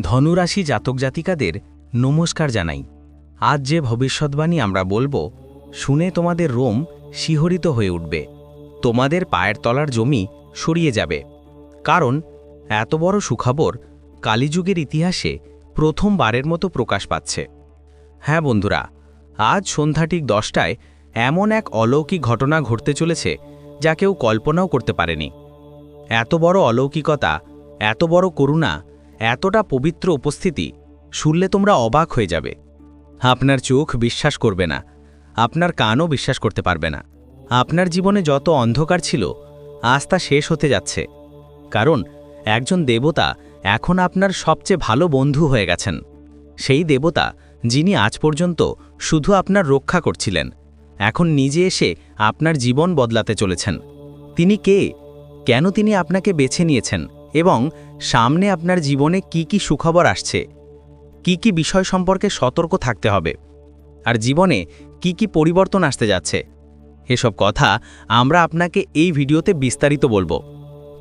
ধনুরাশি জাতক জাতিকাদের নমস্কার জানাই। আজ যে ভবিষ্যৎবাণী আমরা বলব, শুনে তোমাদের রোম শিহরিত হয়ে উঠবে। তোমাদের পায়ের তলার জমি সরিয়ে যাবে। কারণ, এত বড় সুখবর কালীযুগের ইতিহাসে প্রথমবারের মতো প্রকাশ পাচ্ছে। হ্যাঁ বন্ধুরা, আজ সন্ধ্যা ঠিক দশটায় এমন এক অলৌকিক ঘটনা ঘটতে চলেছে যা কেউ কল্পনাও করতে পারেনি। এত বড় অলৌকিকতা, এত বড় করুণা এতটা পবিত্র উপস্থিতি শুনলে তোমরা অবাক হয়ে যাবে। আপনার চোখ বিশ্বাস করবে না, আপনার কানও বিশ্বাস করতে পারবে না। আপনার জীবনে যত অন্ধকার ছিল, আজ তা শেষ হতে যাচ্ছে। কারণ, একজন দেবতা এখন আপনার সবচেয়ে ভালো বন্ধু হয়ে গেছেন। সেই দেবতা যিনি আজ পর্যন্ত শুধু আপনার রক্ষা করছিলেন, এখন নিজে এসে আপনার জীবন বদলাতে চলেছেন। তিনি কে? কেন তিনি আপনাকে বেছে নিয়েছেন? এবং সামনে আপনার জীবনে কি কি সুখবর আসছে? কি কি বিষয় সম্পর্কে সতর্ক থাকতে হবে? আর জীবনে কি কি পরিবর্তন আসতে যাচ্ছে? এসব কথা আমরা আপনাকে এই ভিডিওতে বিস্তারিত বলব।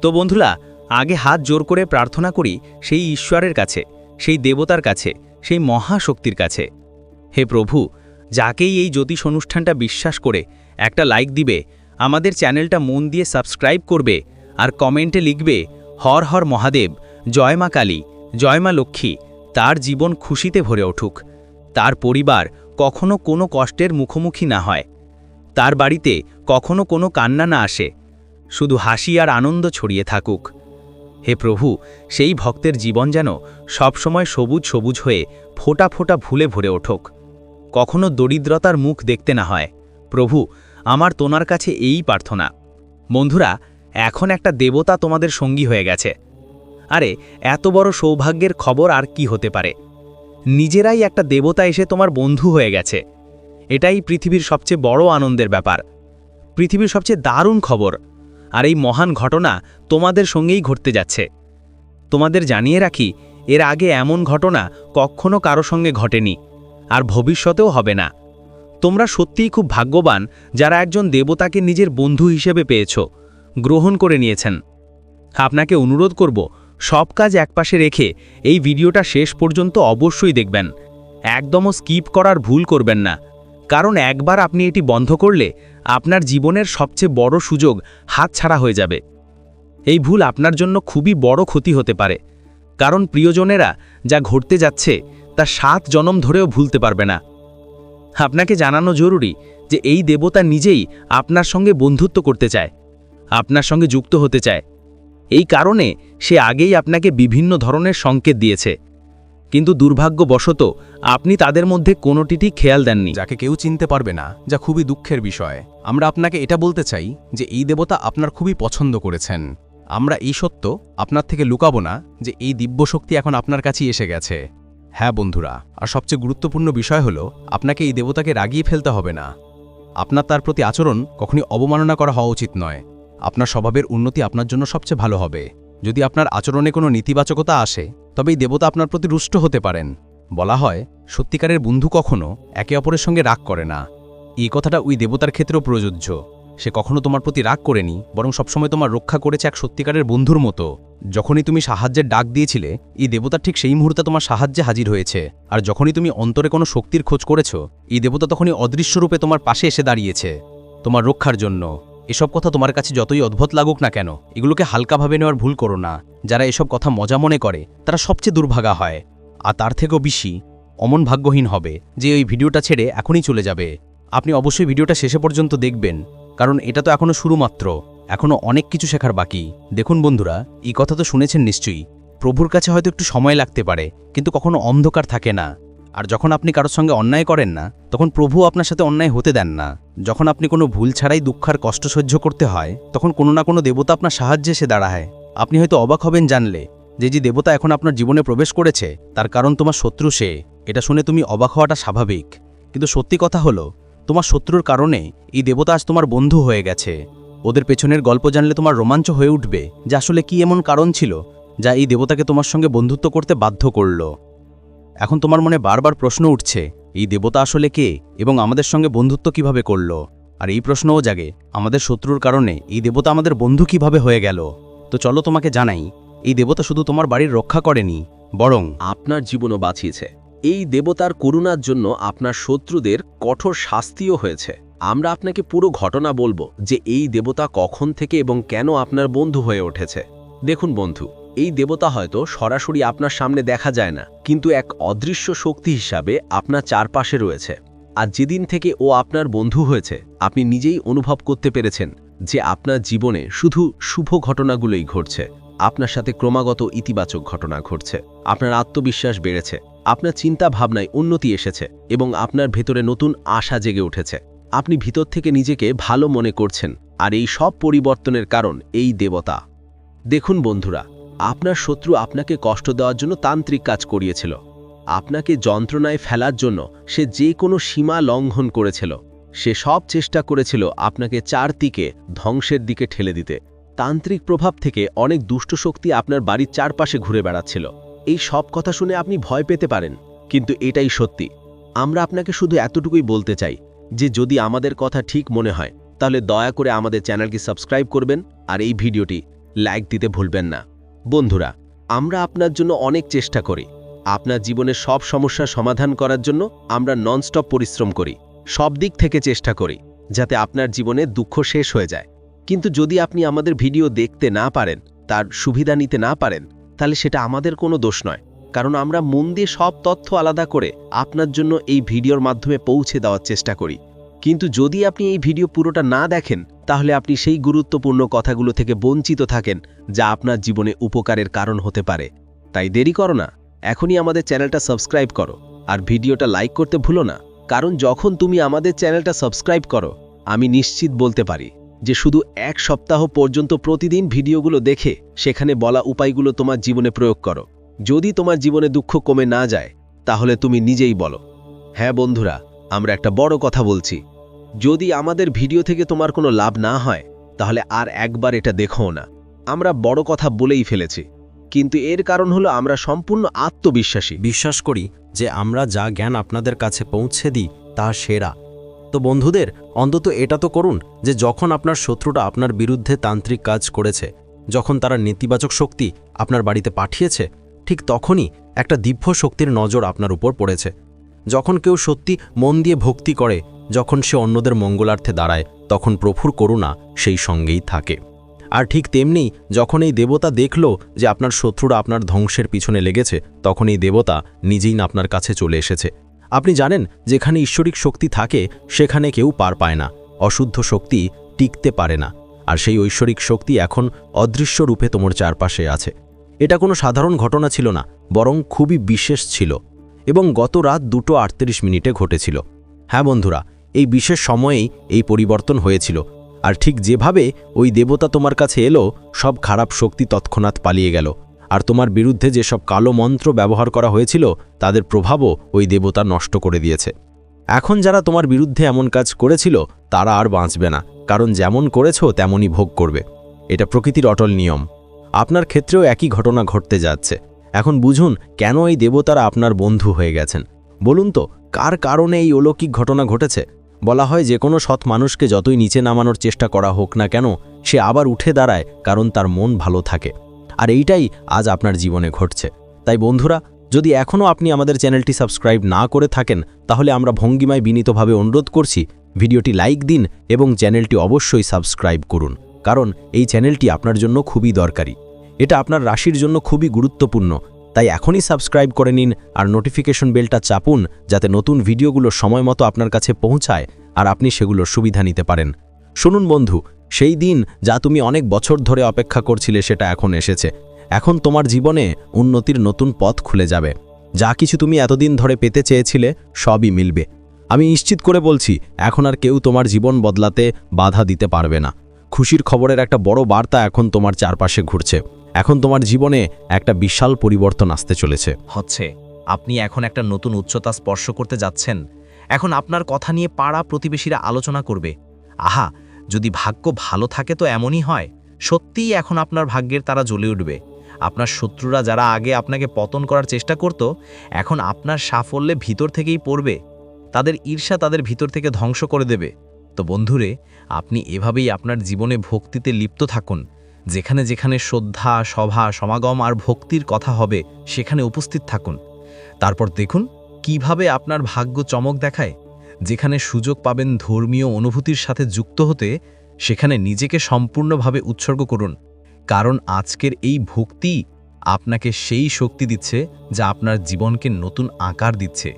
তো বন্ধুরা, আগে হাত জোর করে প্রার্থনা করি সেই ঈশ্বরের কাছে, সেই দেবতার কাছে, সেই মহাশক্তির কাছে। হে প্রভু, যাকেই এই জ্যোতিষ অনুষ্ঠানটা বিশ্বাস করে একটা লাইক দিবে, আমাদের চ্যানেলটা মন দিয়ে সাবস্ক্রাইব করবে আর কমেন্টে লিখবে হর হর মহাদেব, জয় মা কালী, জয় মা লক্ষ্মী, তার জীবন খুশিতে ভরে উঠুক। তার পরিবার কখনো কোনো কষ্টের মুখোমুখি না হয়। তার বাড়িতে কখনো কোনো কান্না না আসে। শুধু হাসি আর আনন্দ ছড়িয়ে থাকুক। হে প্রভু, সেই ভক্তের জীবন যেন সবসময় সবুজ সবুজ হয়ে ফোটা ফোটা ভুলে ভরে ওঠুক। কখনো দরিদ্রতার মুখ দেখতে না হয়। প্রভু, আমার তোনার কাছে এই প্রার্থনা। বন্ধুরা এখন একটা দেবতা তোমাদের সঙ্গী হয়ে গেছে। আরে, এত বড় সৌভাগ্যের খবর আর কি হতে পারে? নিজেরাই একটা দেবতা এসে তোমার বন্ধু হয়ে গেছে। এটাই পৃথিবীর সবচেয়ে বড় আনন্দের ব্যাপার। পৃথিবীর সবচেয়ে দারুণ খবর। আর এই মহান ঘটনা তোমাদের সঙ্গেই ঘটতে যাচ্ছে। তোমাদের জানিয়ে রাখি, এর আগে এমন ঘটনা কখনো কারও সঙ্গে ঘটেনি, আর ভবিষ্যতেও হবে না। তোমরা সত্যিই খুব ভাগ্যবান যারা একজন দেবতাকে নিজের বন্ধু হিসেবে পেয়েছ। গ্রহণ করে নিয়েছেন। আপনাকে অনুরোধ করব, সব কাজ একপাশে রেখে এই ভিডিওটা শেষ পর্যন্ত অবশ্যই দেখবেন। একদমও স্কিপ করার ভুল করবেন না। কারণ একবার আপনি এটি বন্ধ করলে আপনার জীবনের সবচেয়ে বড় সুযোগ হাতছাড়া হয়ে যাবে। এই ভুল আপনার জন্য খুবই বড় ক্ষতি হতে পারে। কারণ প্রিয়জনেরা যা ঘটতে যাচ্ছে, তা সাত জনম ধরেও ভুলতে পারবে না। আপনাকে জানানো জরুরি যে এই দেবতা নিজেই আপনার সঙ্গে বন্ধুত্ব করতে চায়। আপনার সঙ্গে যুক্ত হতে চায়। এই কারণে সে আগেই আপনাকে বিভিন্ন ধরনের সংকেত দিয়েছে। কিন্তু দুর্ভাগ্যবশত আপনি তাদের মধ্যে কোনোটিটি খেয়াল দেননি। যাকে কেউ চিনতে পারবে না, যা খুবই দুঃখের বিষয়। আমরা আপনাকে এটা বলতে চাই যে এই দেবতা আপনার খুবই পছন্দ করেছেন। আমরা এই সত্য আপনার থেকে লুকাবো না যে এই দিব্যশক্তি এখন আপনার কাছেই এসে গেছে। হ্যাঁ বন্ধুরা, আর সবচেয়ে গুরুত্বপূর্ণ বিষয় হলো, আপনাকে এই দেবতাকে রাগিয়ে ফেলতে হবে না। আপনার তার প্রতি আচরণ কখনই অবমাননা করা হওয়া উচিত নয়। আপনার স্বভাবের উন্নতি আপনার জন্য সবচেয়ে ভালো হবে। যদি আপনার আচরণে কোনো নেতিবাচকতা আসে তবে এই দেবতা আপনার প্রতি রুষ্ট হতে পারেন। বলা হয়, সত্যিকারের বন্ধু কখনো একে অপরের সঙ্গে রাগ করে না। এই কথাটা ওই দেবতার ক্ষেত্রেও প্রযোজ্য। সে কখনো তোমার প্রতি রাগ করেনি, বরং সবসময় তোমার রক্ষা করেছে এক সত্যিকারের বন্ধুর মতো। যখনই তুমি সাহায্যের ডাক দিয়েছিলে, এই দেবতা ঠিক সেই মুহূর্তে তোমার সাহায্যে হাজির হয়েছে। আর যখনই তুমি অন্তরে কোনো শক্তির খোঁজ করেছ, এই দেবতা তখনই অদৃশ্যরূপে তোমার পাশে এসে দাঁড়িয়েছে। তোমার রক্ষার জন্য। এসব কথা তোমার কাছে যতই অদ্ভুত লাগুক না কেন, এগুলোকে হালকাভাবে নেওয়ার ভুল করো না। যারা এসব কথা মজা মনে করে, তারা সবচেয়ে দুর্ভাগা হয়। আর তার থেকেও বেশি, অমন ভাগ্যহীন হবে যে ওই ভিডিওটা ছেড়ে এখনই চলে যাবে। আপনি অবশ্যই ভিডিওটা শেষে পর্যন্ত দেখবেন, কারণ এটা তো এখনও শুরু মাত্র এখনও অনেক কিছু শেখার বাকি। দেখুন বন্ধুরা, এই কথা তো শুনেছেন নিশ্চয়ই। প্রভুর কাছে হয়তো একটু সময় লাগতে পারে, কিন্তু কখনো অন্ধকার থাকে না। আর যখন আপনি কারোর সঙ্গে অন্যায় করেন না, তখন প্রভু আপনার সাথে অন্যায় হতে দেন না। যখন আপনি কোনো ভুল ছাড়াই দুঃখার কষ্ট সহ্য করতে হয়, তখন কোনো না কোনো দেবতা আপনার সাহায্যে এসে দাঁড়ায়। আপনি হয়তো অবাক হবেন জানলে যে যে দেবতা এখন আপনার জীবনে প্রবেশ করেছে, তার কারণ তোমার শত্রু সে। এটা শুনে তুমি অবাক হওয়াটা স্বাভাবিক। কিন্তু সত্যি কথা হলো, তোমার শত্রুর কারণে এই দেবতা আজ তোমার বন্ধু হয়ে গেছে। ওদের পেছনের গল্প জানলে তোমার রোমাঞ্চ হয়ে উঠবে যে, আসলে কি এমন কারণ ছিল যা এই দেবতাকে তোমার সঙ্গে বন্ধুত্ব করতে বাধ্য করল। এখন তোমার মনে বারবার প্রশ্ন উঠছে, এই দেবতা আসলে কে এবং আমাদের সঙ্গে বন্ধুত্ব কীভাবে করল? আর এই প্রশ্নও জাগে, আমাদের শত্রুর কারণে এই দেবতা আমাদের বন্ধু কীভাবে হয়ে গেল? তো চলো তোমাকে জানাই, এই দেবতা শুধু তোমার বাড়ির রক্ষা করেনি, বরং আপনার জীবনও বাঁচিয়েছে। এই দেবতার করুণার জন্য আপনার শত্রুদের কঠোর শাস্তিও হয়েছে। আমরা আপনাকে পুরো ঘটনা বলব যে এই দেবতা কখন থেকে এবং কেন আপনার বন্ধু হয়ে উঠেছে। দেখুন বন্ধু এই দেবতা হয়তো সরাসরি আপনার সামনে দেখা যায় না, কিন্তু এক অদৃশ্য শক্তি হিসাবে আপনার চারপাশে রয়েছে। আর যেদিন থেকে ও আপনার বন্ধু হয়েছে, আপনি নিজেই অনুভব করতে পেরেছেন যে আপনার জীবনে শুধু শুভ ঘটনাগুলোই ঘটছে। আপনার সাথে ক্রমাগত ইতিবাচক ঘটনা ঘটছে। আপনার আত্মবিশ্বাস বেড়েছে। আপনার চিন্তা ভাবনায় উন্নতি এসেছে এবং আপনার ভেতরে নতুন আশা জেগে উঠেছে। আপনি ভিতর থেকে নিজেকে ভালো মনে করছেন, আর এই সব পরিবর্তনের কারণ এই দেবতা। দেখুন বন্ধুরা আপনার শত্রু আপনাকে কষ্ট দেওয়ার জন্য তান্ত্রিক কাজ করিয়েছিল। আপনাকে যন্ত্রণায় ফেলার জন্য সে যে কোনো সীমা লঙ্ঘন করেছিল। সে সব চেষ্টা করেছিল আপনাকে চারদিকে ধ্বংসের দিকে ঠেলে দিতে। তান্ত্রিক প্রভাব থেকে অনেক দুষ্ট শক্তি আপনার বাড়ির চারপাশে ঘুরে বেড়াচ্ছিল। এই সব কথা শুনে আপনি ভয় পেতে পারেন, কিন্তু এটাই সত্যি। আমরা আপনাকে শুধু এতটুকুই বলতে চাই যে যদি আমাদের কথা ঠিক মনে হয়, তাহলে দয়া করে আমাদের চ্যানেলকে সাবস্ক্রাইব করবেন আর এই ভিডিওটি লাইক দিতে ভুলবেন না। বন্ধুরা, আমরা আপনার জন্য অনেক চেষ্টা করি। আপনার জীবনের সব সমস্যার সমাধান করার জন্য আমরা ননস্টপ পরিশ্রম করি, সব দিক থেকে চেষ্টা করি, যাতে আপনার জীবনে দুঃখ শেষ হয়ে যায়। কিন্তু যদি আপনি আমাদের ভিডিও দেখতে না পারেন, তার সুবিধা নিতে না পারেন, তাহলে সেটা আমাদের কোনো দোষ নয়। কারণ আমরা মন দিয়ে সব তথ্য আলাদা করে আপনার জন্য এই ভিডিওর মাধ্যমে পৌঁছে দেওয়ার চেষ্টা করি। কিন্তু যদি আপনি এই ভিডিও পুরোটা না দেখেন তাহলে আপনি সেই গুরুত্বপূর্ণ কথাগুলো থেকে বঞ্চিত থাকেন যা আপনার জীবনে উপকারের কারণ হতে পারে। তাই দেরি করো না, এখনই আমাদের চ্যানেলটা সাবস্ক্রাইব করো আর ভিডিওটা লাইক করতে ভুলো না, কারণ যখন তুমি আমাদের চ্যানেলটা সাবস্ক্রাইব করো, আমি নিশ্চিত বলতে পারি যে শুধু এক সপ্তাহ পর্যন্ত প্রতিদিন ভিডিওগুলো দেখে সেখানে বলা উপায়গুলো তোমার জীবনে প্রয়োগ করো। যদি তোমার জীবনে দুঃখ কমে না যায়, তাহলে তুমি নিজেই বলো। হ্যাঁ বন্ধুরা, আমরা একটা বড় কথা বলছি। যদি আমাদের ভিডিও থেকে তোমার কোনো লাভ না হয়, তাহলে আর একবার এটা দেখো না। আমরা বড় কথা বলেই ফেলেছি। কিন্তু এর কারণ হলো আমরা সম্পূর্ণ আত্মবিশ্বাসী। বিশ্বাস করি যে আমরা যা জ্ঞান আপনাদের কাছে পৌঁছে দিই, তা সেরা। তো বন্ধুদের, অন্তত এটা তো করুন যে যখন আপনার শত্রুটা আপনার বিরুদ্ধে তান্ত্রিক কাজ করেছে, যখন তারা নেতিবাচক শক্তি আপনার বাড়িতে পাঠিয়েছে, ঠিক তখনই একটা দিব্য শক্তির নজর আপনার উপর পড়েছে। যখন কেউ সত্যি মন দিয়ে ভক্তি করে যখন সে অন্যদের মঙ্গলার্থে দাঁড়ায়, তখন প্রভুর করুণা সেই সঙ্গেই থাকে। আর ঠিক তেমনি যখন এই দেবতা দেখল যে আপনার শত্রুরা আপনার ধ্বংসের পিছনে লেগেছে, তখন এই দেবতা নিজেই না আপনার কাছে চলে এসেছে। আপনি জানেন, যেখানে ঈশ্বরিক শক্তি থাকে, সেখানে কেউ পার পায় না, অশুদ্ধ শক্তি টিকতে পারে না, আর সেই ঐশ্বরিক শক্তি এখন অদৃশ্য রূপে তোমার চারপাশে আছে। এটা কোনো সাধারণ ঘটনা ছিল না, বরং খুবই বিশেষ ছিল, এবং গত রাত দুটো আটত্রিশ মিনিটে ঘটেছিল। হ্যাঁ বন্ধুরা, এই বিশেষ সময়েই এই পরিবর্তন হয়েছিল। আর ঠিক যেভাবে ওই দেবতা তোমার কাছে এলো, সব খারাপ শক্তি তৎক্ষণাৎ পালিয়ে গেল। আর তোমার বিরুদ্ধে যেসব কালো মন্ত্র ব্যবহার করা হয়েছিল, তাদের প্রভাবও ওই দেবতা নষ্ট করে দিয়েছে। এখন যারা তোমার বিরুদ্ধে এমন কাজ করেছিল, তারা আর বাঁচবে না, কারণ যেমন করেছ, তেমনই ভোগ করবে। এটা প্রকৃতির অটল নিয়ম। আপনার ক্ষেত্রেও একই ঘটনা ঘটতে যাচ্ছে। এখন বুঝুন, কেন এই দেবতারা আপনার বন্ধু হয়ে গেছেন? বলুন তো কার কারণে এই অলৌকিক ঘটনা ঘটেছে? বলা হয় যে কোনো সৎ মানুষকে যতই নিচে নামানোর চেষ্টা করা হোক না কেন, সে আবার উঠে দাঁড়ায় কারণ তার মন ভালো থাকে। আর এইটাই আজ আপনার জীবনে ঘটছে। তাই বন্ধুরা, যদি এখনও আপনি আমাদের চ্যানেলটি সাবস্ক্রাইব না করে থাকেন, তাহলে আমরা ভঙ্গিমায় বিনীতভাবে অনুরোধ করছি, ভিডিওটি লাইক দিন এবং চ্যানেলটি অবশ্যই সাবস্ক্রাইব করুন, কারণ এই চ্যানেলটি আপনার জন্য খুবই দরকারি। এটা আপনার রাশির জন্য খুবই গুরুত্বপূর্ণ তাই এখনই সাবস্ক্রাইব করে নিন আর নোটিফিকেশন বেলটা চাপুন যাতে নতুন ভিডিওগুলো সময় মতো আপনার কাছে পৌঁছায় আর আপনি সেগুলোর সুবিধা নিতে পারেন। শুনুন বন্ধু, সেই দিন যা তুমি অনেক বছর ধরে অপেক্ষা করছিলে সেটা এখন এসেছে। এখন তোমার জীবনে উন্নতির নতুন পথ খুলে যাবে। যা কিছু তুমি এতদিন ধরে পেতে চেয়েছিলে সবই মিলবে। আমি নিশ্চিত করে বলছি, এখন আর কেউ তোমার জীবন বদলাতে বাধা দিতে পারবে না। খুশির খবরের একটা বড় বার্তা এখন তোমার চারপাশে ঘুরছে। এখন তোমার জীবনে একটা বিশাল পরিবর্তন আসতে চলেছে। হচ্ছে, আপনি এখন একটা নতুন উচ্চতা স্পর্শ করতে যাচ্ছেন। এখন আপনার কথা নিয়ে পাড়া প্রতিবেশীরা আলোচনা করবে। আহা, যদি ভাগ্য ভালো থাকে তো এমনই হয়। সত্যিই এখন আপনার ভাগ্যের তারা জ্বলে উঠবে। আপনার শত্রুরা যারা আগে আপনাকে পতন করার চেষ্টা করত, এখন আপনার সাফল্যে ভিতর থেকেই পড়বে। তাদের ঈর্ষা তাদের ভিতর থেকে ধ্বংস করে দেবে। তো বন্ধুরে, আপনি এভাবেই আপনার জীবনে ভক্তিতে লিপ্ত থাকুন। যেখানে যেখানে শ্রদ্ধা, সভা, সমাগম আর ভক্তির কথা হবে, সেখানে উপস্থিত থাকুন। তারপর দেখুন কীভাবে আপনার ভাগ্য চমক দেখায়। যেখানে সুযোগ পাবেন ধর্মীয় অনুভূতির সাথে যুক্ত হতে, সেখানে নিজেকে সম্পূর্ণভাবে উৎসর্গ করুন। কারণ আজকের এই ভক্তি আপনাকে সেই শক্তি দিচ্ছে যা আপনার জীবনকে নতুন আকার দিচ্ছে।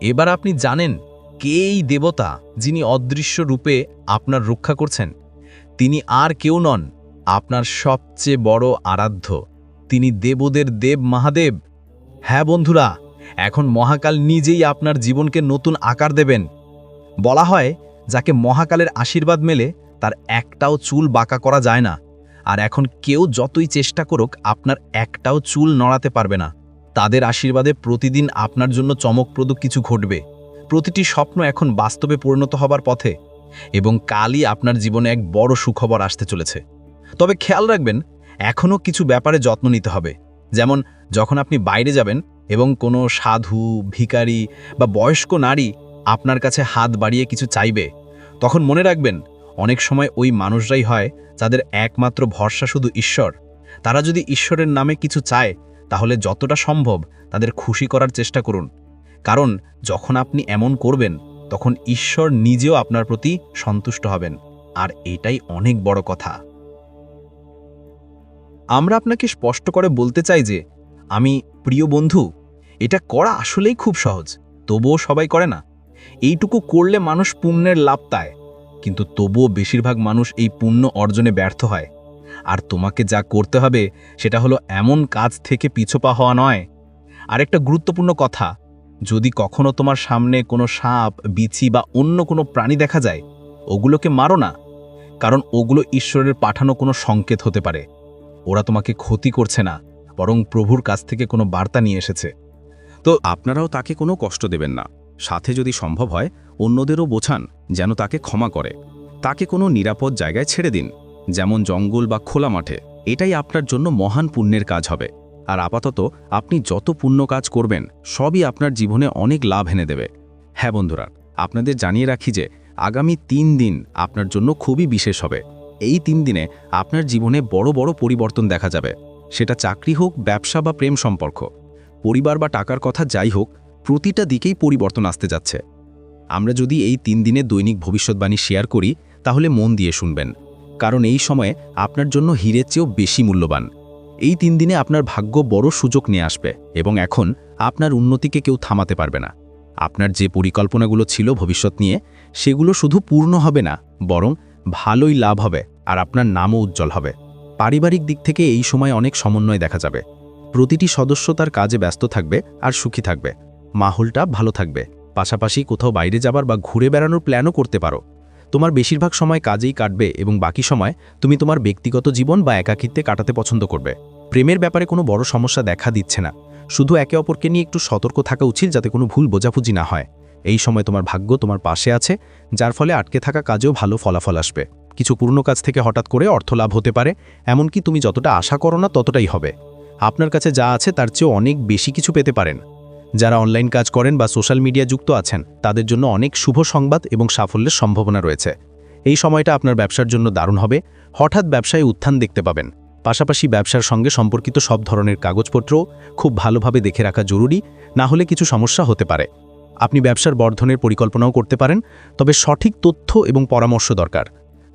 এবার আপনি জানেন কে এই দেবতা যিনি অদৃশ্য রূপে আপনার রক্ষা করছেন। তিনি আর কেউ নন আপনার সবচেয়ে বড় আরাধ্য। তিনি দেবদের দেব মহাদেব। হ্যাঁ বন্ধুরা, এখন মহাকাল নিজেই আপনার জীবনকে নতুন আকার দেবেন। বলা হয়, যাকে মহাকালের আশীর্বাদ মেলে, তার একটাও চুল বাঁকা করা যায় না। আর এখন কেউ যতই চেষ্টা করুক, আপনার একটাও চুল নড়াতে পারবে না। তাদের আশীর্বাদে প্রতিদিন আপনার জন্য চমকপ্রদ কিছু ঘটবে। প্রতিটি স্বপ্ন এখন বাস্তবে পরিণত হবার পথে। এবং কালই আপনার জীবনে এক বড় সুখবর আসতে চলেছে। তবে খেয়াল রাখবেন এখনও কিছু ব্যাপারে যত্ন নিতে হবে। যেমন, যখন আপনি বাইরে যাবেন এবং কোনো সাধু, ভিখারি বা বয়স্ক নারী আপনার কাছে হাত বাড়িয়ে কিছু চাইবে, তখন মনে রাখবেন, অনেক সময় ওই মানুষরাই হয় যাদের একমাত্র ভরসা শুধু ঈশ্বর। তারা যদি ঈশ্বরের নামে কিছু চায়, তাহলে যতটা সম্ভব তাদের খুশি করার চেষ্টা করুন। কারণ, যখন আপনি এমন করবেন, তখন ঈশ্বর নিজেও আপনার প্রতি সন্তুষ্ট হবেন। আর এটাই অনেক বড় কথা। আমরা আপনাকে স্পষ্ট করে বলতে চাই যে, আমি প্রিয় বন্ধু, এটা করা আসলেই খুব সহজ, তবুও সবাই করে না। এইটুকু করলে মানুষ পুণ্যের লাভ পায়, কিন্তু তবুও বেশিরভাগ মানুষ এই পুণ্য অর্জনে ব্যর্থ হয়। আর তোমাকে যা করতে হবে, সেটা হলো এমন কাজ থেকে পিছোপা হওয়া নয়। আরেকটা গুরুত্বপূর্ণ কথা, যদি কখনো তোমার সামনে কোনো সাপ বিছি বা অন্য কোনো প্রাণী দেখা যায়, ওগুলোকে মারো না, কারণ ওগুলো ঈশ্বরের পাঠানো কোনো সংকেত হতে পারে। ওরা তোমাকে ক্ষতি করছে না, বরং প্রভুর কাছ থেকে কোনো বার্তা নিয়ে এসেছে। তো আপনারাও তাকে কোনো কষ্ট দেবেন না। সাথে যদি সম্ভব হয়, অন্যদেরও বোঝান যেন তাকে ক্ষমা করে। তাকে কোনো নিরাপদ জায়গায় ছেড়ে দিন, যেমন জঙ্গল বা খোলা মাঠে। এটাই আপনার জন্য মহান পুণ্যের কাজ হবে। আর আপাতত আপনি যত পুণ্য কাজ করবেন, সবই আপনার জীবনে অনেক লাভ এনে দেবে। হ্যাঁ বন্ধুরা, আপনাদের জানিয়ে রাখি যে আগামী তিন দিন আপনার জন্য খুবই বিশেষ হবে। এই তিন দিনে আপনার জীবনে বড় বড় পরিবর্তন দেখা যাবে। সেটা চাকরি হোক, ব্যবসা বা প্রেম সম্পর্ক। পরিবার বা টাকার কথা যাই হোক, প্রতিটা দিকেই পরিবর্তন আসতে যাচ্ছে। আমরা যদি এই তিন দিনে দৈনিক ভবিষ্যৎবাণী শেয়ার করি, তাহলে মন দিয়ে শুনবেন। কারণ এই সময়ে আপনার জন্য হীরের চেয়েও বেশি মূল্যবান। এই তিন দিনে আপনার ভাগ্য বড় সুযোগ নিয়ে আসবে এবং এখন আপনার উন্নতিকে কেউ থামাতে পারবে না। আপনার যে পরিকল্পনাগুলো ছিল ভবিষ্যৎ নিয়ে, সেগুলো শুধু পূর্ণ হবে না, বরং ভালোই লাভ হবে আর আপনার নামও উজ্জ্বল হবে। পারিবারিক দিক থেকে এই সময় অনেক সমন্বয় দেখা যাবে। প্রতিটি সদস্য তার কাজে ব্যস্ত থাকবে আর সুখী থাকবে। মাহলটা ভালো থাকবে। পাশাপাশি কোথাও বাইরে যাবার বা ঘুরে বেড়ানোর প্ল্যানও করতে পারো। তোমার বেশিরভাগ সময় কাজেই কাটবে এবং বাকি সময় তুমি তোমার ব্যক্তিগত জীবন বা একাকিত্বে কাটাতে পছন্দ করবে। প্রেমের ব্যাপারে কোনো বড় সমস্যা দেখা দিচ্ছে না। শুধু একে অপরকে নিয়ে একটু সতর্ক থাকা উচিত যাতে কোনো ভুল বোঝাবুঝি না হয়। এই সময় তোমার ভাগ্য তোমার পাশে আছে, যার ফলে আটকে থাকা কাজেও ভালো ফলাফল আসবে। কিছু পুরনো কাজ থেকে হঠাৎ করে অর্থ লাভ হতে পারে, এমনকি তুমি যতটা আশা করো না ততটাই হবে। আপনার কাছে যা আছে তার চেয়েও অনেক বেশি কিছু পেতে পারেন। যারা অনলাইন কাজ করেন বা সোশ্যাল মিডিয়া যুক্ত আছেন, তাদের জন্য অনেক শুভ সংবাদ এবং সাফল্যের সম্ভাবনা রয়েছে। এই সময়টা আপনার ব্যবসার জন্য দারুণ হবে। হঠাৎ ব্যবসায় উত্থান দেখতে পাবেন। পাশাপাশি ব্যবসার সঙ্গে সম্পর্কিত সব ধরনের কাগজপত্রও খুব ভালোভাবে দেখে রাখা জরুরি, না হলে কিছু সমস্যা হতে পারে। আপনি ব্যবসার বর্ধনের পরিকল্পনাও করতে পারেন, তবে সঠিক তথ্য এবং পরামর্শ দরকার।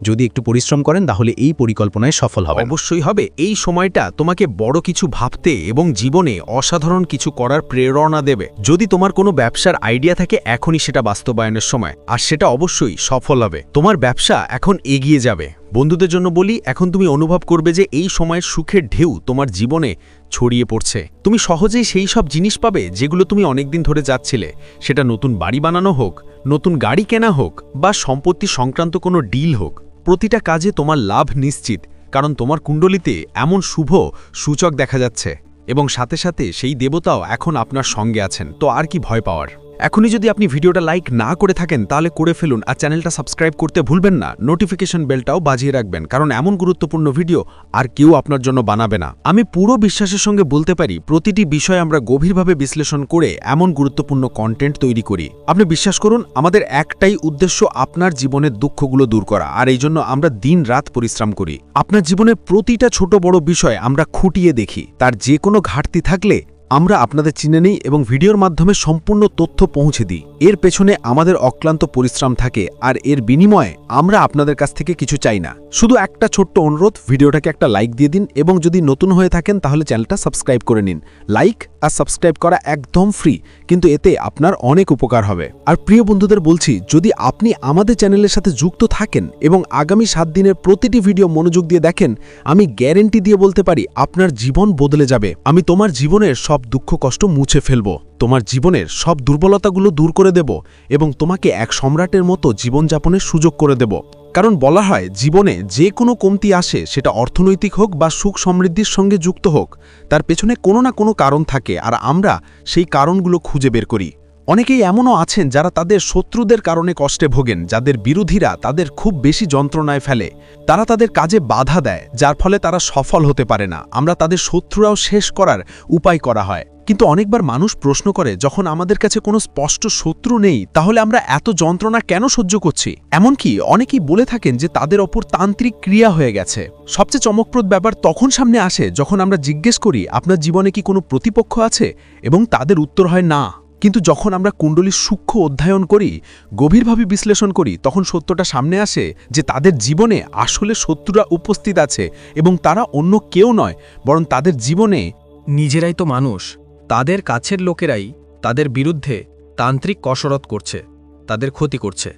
যদি একটু পরিশ্রম করেন, তাহলে এই পরিকল্পনায় সফল হবে অবশ্যই হবে। এই সময়টা তোমাকে বড় কিছু ভাবতে এবং জীবনে অসাধারণ কিছু করার প্রেরণা দেবে। যদি তোমার কোনো ব্যবসার আইডিয়া থাকে, এখনই সেটা বাস্তবায়নের সময়। আর সেটা অবশ্যই সফল হবে। তোমার ব্যবসা এখন এগিয়ে যাবে। বন্ধুদের জন্য বলি, এখন তুমি অনুভব করবে যে এই সময়ের সুখের ঢেউ তোমার জীবনে ছড়িয়ে পড়ছে। তুমি সহজেই সেই সব জিনিস পাবে যেগুলো তুমি অনেকদিন ধরে যাচ্ছিলে। সেটা নতুন বাড়ি বানানো হোক, নতুন গাড়ি কেনা হোক, বা সম্পত্তি সংক্রান্ত কোনো ডিল হোক। প্রতিটা কাজে তোমার লাভ নিশ্চিত, কারণ তোমার কুণ্ডলিতে এমন শুভ সূচক দেখা যাচ্ছে। এবং সাথে সাথে সেই দেবতাও এখন আপনার সঙ্গে আছেন, তো আর কি ভয় পাওয়ার? এখনই যদি আপনি ভিডিওটা লাইক না করে থাকেন, তাহলে করে ফেলুন আর চ্যানেলটা সাবস্ক্রাইব করতে ভুলবেন না। নোটিফিকেশন বেলটাও বাজিয়ে রাখবেন, কারণ এমন গুরুত্বপূর্ণ ভিডিও আর কেউ আপনার জন্য বানাবে না। আমি পুরো বিশ্বাসের সঙ্গে বলতে পারি, প্রতিটি বিষয় আমরা গভীরভাবে বিশ্লেষণ করে এমন গুরুত্বপূর্ণ কন্টেন্ট তৈরি করি। আপনি বিশ্বাস করুন, আমাদের একটাই উদ্দেশ্য আপনার জীবনের দুঃখগুলো দূর করা, আর এই জন্য আমরা দিন রাত পরিশ্রম করি। আপনার জীবনের প্রতিটা ছোট বড় বিষয় আমরা খুঁটিয়ে দেখি, তার যে কোনো ঘাটতি থাকলে আমরা আপনাদের চিনে নিই এবং ভিডিওর মাধ্যমে সম্পূর্ণ তথ্য পৌঁছে দিই। এর পেছনে আমাদের অক্লান্ত পরিশ্রম থাকে আর এর বিনিময়ে আমরা আপনাদের কাছ থেকে কিছু চাই না। শুধু একটা ছোট্ট অনুরোধ, ভিডিওটাকে একটা লাইক দিয়ে দিন এবং যদি নতুন হয়ে থাকেন তাহলে চ্যানেলটা সাবস্ক্রাইব করে নিন। লাইক আর সাবস্ক্রাইব করা একদম ফ্রি, কিন্তু এতে আপনার অনেক উপকার হবে। আর প্রিয় বন্ধুদের বলছি, যদি আপনি আমাদের চ্যানেলের সাথে যুক্ত থাকেন এবং আগামী সাত দিনের প্রতিটি ভিডিও মনোযোগ দিয়ে দেখেন, আমি গ্যারেন্টি দিয়ে বলতে পারি আপনার জীবন বদলে যাবে। আমি তোমার জীবনের সব দুঃখ কষ্ট মুছে ফেলব। তোমার জীবনের সব দুর্বলতাগুলো দূর করে দেব এবং তোমাকে এক সম্রাটের মতো জীবনযাপনের সুযোগ করে দেব। কারণ বলা হয়, জীবনে যে কোনো কমতি আসে, সেটা অর্থনৈতিক হোক বা সুখ সমৃদ্ধির সঙ্গে যুক্ত হোক, তার পেছনে কোনো না কোনো কারণ থাকে, আর আমরা সেই কারণগুলো খুঁজে বের করি। অনেকেই এমনও আছেন যারা তাদের শত্রুদের কারণে কষ্টে ভোগেন, যাদের বিরোধীরা তাদের খুব বেশি যন্ত্রণায় ফেলে। তারা তাদের কাজে বাধা দেয়, যার ফলে তারা সফল হতে পারে না। আমরা তাদের শত্রুরাও শেষ করার উপায় করা হয়। কিন্তু অনেকবার মানুষ প্রশ্ন করে, যখন আমাদের কাছে কোনো স্পষ্ট শত্রু নেই, তাহলে আমরা এত যন্ত্রণা কেন সহ্য করছি? এমনকি অনেকেই বলে থাকেন যে তাদের ওপর তান্ত্রিক ক্রিয়া হয়ে গেছে। সবচেয়ে চমকপ্রদ ব্যাপার তখন সামনে আসে যখন আমরা জিজ্ঞেস করি, আপনার জীবনে কি কোনো প্রতিপক্ষ আছে? এবং তাদের উত্তর হয়, না। কিন্তু যখন আমরা কুণ্ডলীর সূক্ষ্ম অধ্যয়ন করি, গভীরভাবে বিশ্লেষণ করি, তখন সত্যটা সামনে আসে যে তাদের জীবনে আসলে শত্রুরা উপস্থিত আছে এবং তারা অন্য কেউ নয়, বরং তাদের জীবনে নিজেরাই তো মানুষ। তাদের কাছের লোকেরাই তাদের বিরুদ্ধে তান্ত্রিক কসরত করছে, তাদের ক্ষতি করছে।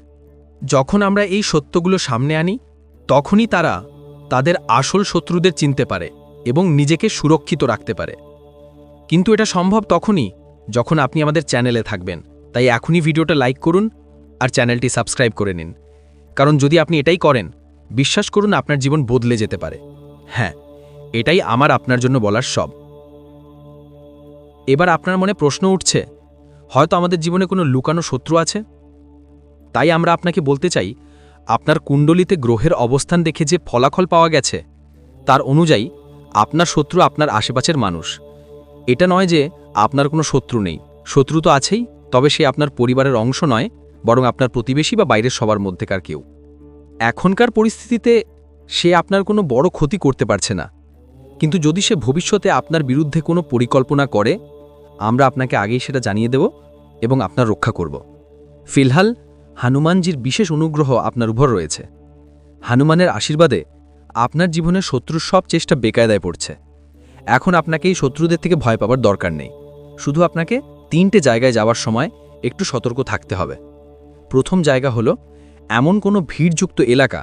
যখন আমরা এই সত্যগুলো সামনে আনি, তখনই তারা তাদের আসল শত্রুদের চিনতে পারে এবং নিজেকে সুরক্ষিত রাখতে পারে। কিন্তু এটা সম্ভব তখনই যখন আপনি আমাদের চ্যানেলে থাকবেন। তাই এখনই ভিডিওটা লাইক করুন আর চ্যানেলটি সাবস্ক্রাইব করে নিন। কারণ যদি আপনি এটাই করেন, বিশ্বাস করুন আপনার জীবন বদলে যেতে পারে। হ্যাঁ এটাই আমার আপনার জন্য বলার সব। এবার আপনার মনে প্রশ্ন উঠছে, হয়তো আমাদের জীবনে কোনো লুকানো শত্রু আছে? তাই আমরা আপনাকে বলতে চাই, আপনার কুণ্ডলিতে গ্রহের অবস্থান দেখে যে ফলাফল পাওয়া গেছে, তার অনুযায়ী আপনার শত্রু আপনার আশেপাশের মানুষ। এটা নয় যে আপনার কোনো শত্রু নেই। শত্রু তো আছেই, তবে সে আপনার পরিবারের অংশ নয়, বরং আপনার প্রতিবেশী বা বাইরের সবার মধ্যেকার কেউ। এখনকার পরিস্থিতিতে সে আপনার কোনো বড় ক্ষতি করতে পারছে না। কিন্তু যদি সে ভবিষ্যতে আপনার বিরুদ্ধে কোনো পরিকল্পনা করে, আমরা আপনাকে আগেই সেটা জানিয়ে দেব এবং আপনার রক্ষা করব। ফিলহাল, হানুমানজির বিশেষ অনুগ্রহ আপনার উপর রয়েছে। হানুমানের আশীর্বাদে আপনার জীবনের শত্রুর সব চেষ্টা বেকায়দায় পড়ছে। এখন আপনাকে এই শত্রুদের থেকে ভয় পাবার দরকার নেই। শুধু আপনাকে তিনটে জায়গায় যাওয়ার সময় একটু সতর্ক থাকতে হবে। প্রথম জায়গা হলো এমন কোনো ভিড়যুক্ত এলাকা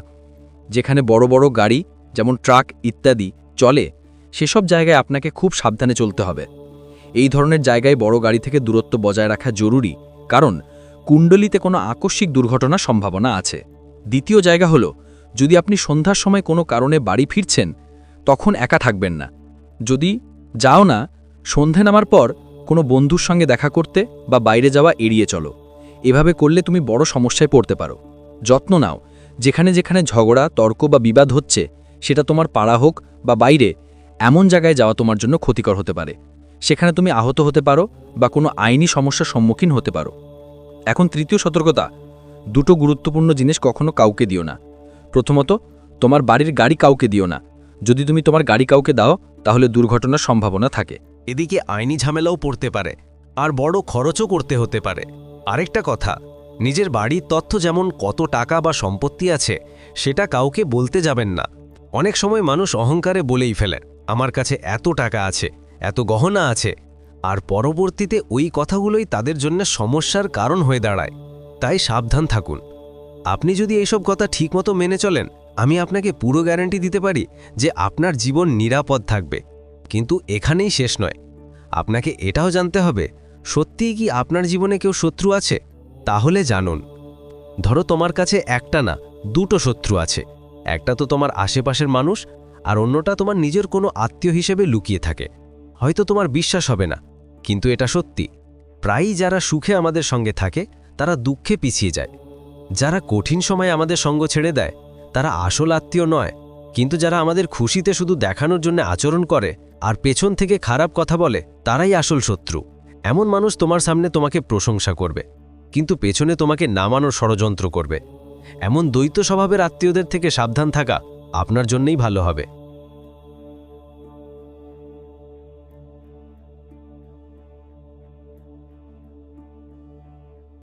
যেখানে বড় বড় গাড়ি যেমন ট্রাক ইত্যাদি চলে, সেসব জায়গায় আপনাকে খুব সাবধানে চলতে হবে। এই ধরনের জায়গায় বড় গাড়ি থেকে দূরত্ব বজায় রাখা জরুরি, কারণ কুণ্ডলিতে কোনো আকস্মিক দুর্ঘটনার সম্ভাবনা আছে। দ্বিতীয় জায়গা হলো যদি আপনি সন্ধ্যার সময় কোনো কারণে বাড়ি ফিরছেন, তখন একা থাকবেন না। যদি যাও না, সন্ধে নামার পর কোনো বন্ধুর সঙ্গে দেখা করতে বা বাইরে যাওয়া এড়িয়ে চলো। এভাবে করলে তুমি বড় সমস্যায় পড়তে পারো। যত্ন নাও। যেখানে যেখানে ঝগড়া, তর্ক বা বিবাদ হচ্ছে, সেটা তোমার পাড়া হোক বা বাইরে, এমন জায়গায় যাওয়া তোমার জন্য ক্ষতিকর হতে পারে। সেখানে তুমি আহত হতে পারো বা কোনো আইনি সমস্যার সম্মুখীন হতে পারো। এখন তৃতীয় সতর্কতা। দুটো গুরুত্বপূর্ণ জিনিস কখনো কাউকে দিও না। প্রথমত, তোমার বাড়ির গাড়ি কাউকে দিও না। যদি তুমি তোমার গাড়ি কাউকে দাও, তাহলে দুর্ঘটনার সম্ভাবনা থাকে। এদিকে আইনি ঝামেলাও পড়তে পারে, আর বড় খরচও করতে হতে পারে। আরেকটা কথা, নিজের বাড়ির তথ্য যেমন কত টাকা বা সম্পত্তি আছে, সেটা কাউকে বলতে যাবেন না। অনেক সময় মানুষ অহংকারে বলেই ফেলেন, আমার কাছে এত টাকা আছে, এত গহনা আছে। আর পরবর্তীতে ওই কথাগুলোই তাদের জন্য সমস্যার কারণ হয়ে দাঁড়ায়। তাই সাবধান থাকুন। আপনি যদি এইসব কথা ঠিকমতো মেনে চলেন, আমি আপনাকে পুরো গ্যারান্টি দিতে পারি যে আপনার জীবন নিরাপদ থাকবে। কিন্তু এখানেই শেষ নয়। আপনাকে এটাও জানতে হবে, সত্যিই কি আপনার জীবনে কেউ শত্রু আছে? তাহলে জানুন। ধরো তোমার কাছে একটা না, দুটো শত্রু আছে। একটা তো তোমার আশেপাশের মানুষ, আর অন্যটা তোমার নিজের কোনো আত্মীয় হিসেবে লুকিয়ে থাকে। হয়তো তোমার বিশ্বাস হবে না, কিন্তু এটা সত্যি। প্রায়ই যারা সুখে আমাদের সঙ্গে থাকে, তারা দুঃখে পিছিয়ে যায়। যারা কঠিন সময়ে আমাদের সঙ্গ ছেড়ে দেয়, তারা আসল আত্মীয় নয়। কিন্তু যারা আমাদের খুশিতে শুধু দেখানোর জন্য আচরণ করে আর পেছন থেকে খারাপ কথা বলে, তারাই আসল শত্রু। এমন মানুষ তোমার সামনে তোমাকে প্রশংসা করবে, কিন্তু পেছনে তোমাকে নামানোর ষড়যন্ত্র করবে। এমন দ্বৈত স্বভাবের আত্মীয়দের থেকে সাবধান থাকা আপনার জন্যই ভালো হবে।